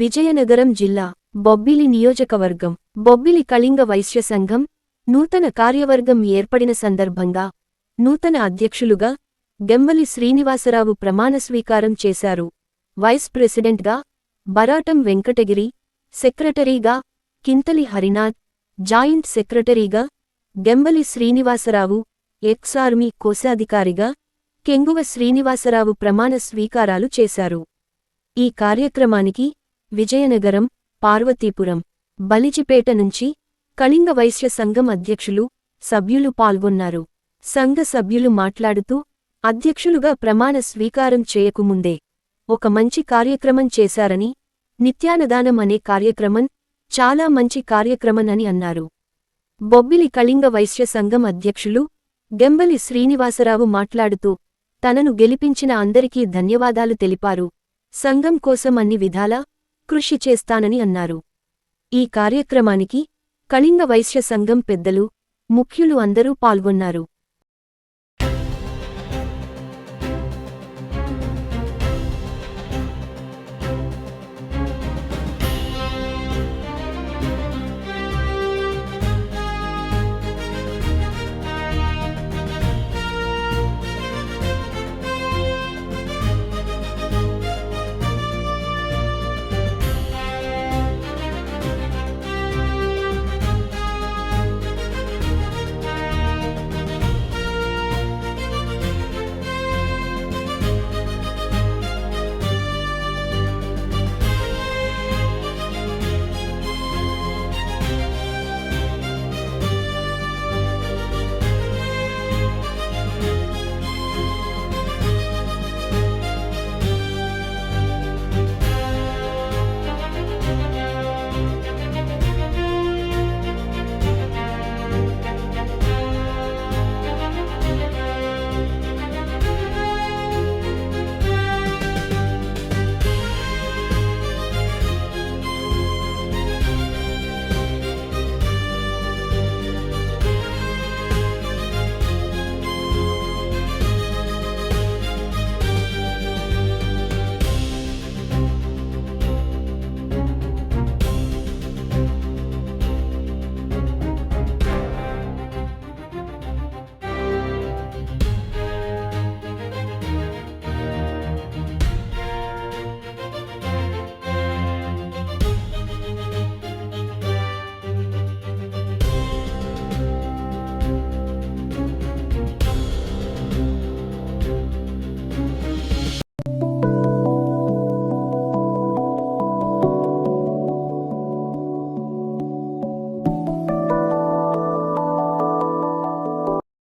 విజయనగరం జిల్లా బొబ్బిలి నియోజకవర్గం బొబ్బిలి కళింగ వైశ్య సంఘం నూతన కార్యవర్గం ఏర్పడిన సందర్భంగా నూతన అధ్యక్షులుగా గెమ్మలి శ్రీనివాసరావు ప్రమాణస్వీకారం చేశారు. వైస్ ప్రెసిడెంట్గా బరాటం వెంకటగిరి సెక్రటరీగా కింతలి హరినాథ్ జాయింట్ సెక్రటరీగా గెంబలి శ్రీనివాసరావు ఎక్స్ ఆర్మీ కోశాధికారిగా కెంగువ శ్రీనివాసరావు ప్రమాణ స్వీకారాలు చేశారు. ఈ కార్యక్రమానికి విజయనగరం పార్వతీపురం బలిజిపేట నుంచి కళింగ వైశ్య సంఘం అధ్యక్షులు సభ్యులు పాల్గొన్నారు. సంఘ సభ్యులు మాట్లాడుతూ అధ్యక్షులుగా ప్రమాణ స్వీకారం చేయకుముందే ఒక మంచి కార్యక్రమం చేశారని నిత్యానదానం అనే కార్యక్రమం చాలా మంచి కార్యక్రమం అని అన్నారు. బొబ్బిలి కళింగ వైశ్య సంఘం అధ్యక్షులు గెంబలి శ్రీనివాసరావు మాట్లాడుతూ తనను గెలిపించిన అందరికీ ధన్యవాదాలు తెలిపారు. సంఘం కోసం అన్ని విధాలా కృషి చేస్తానని అన్నారు. ఈ కార్యక్రమానికి కళింగ వైశ్య సంఘం పెద్దలు ముఖ్యులు అందరూ పాల్గొన్నారు.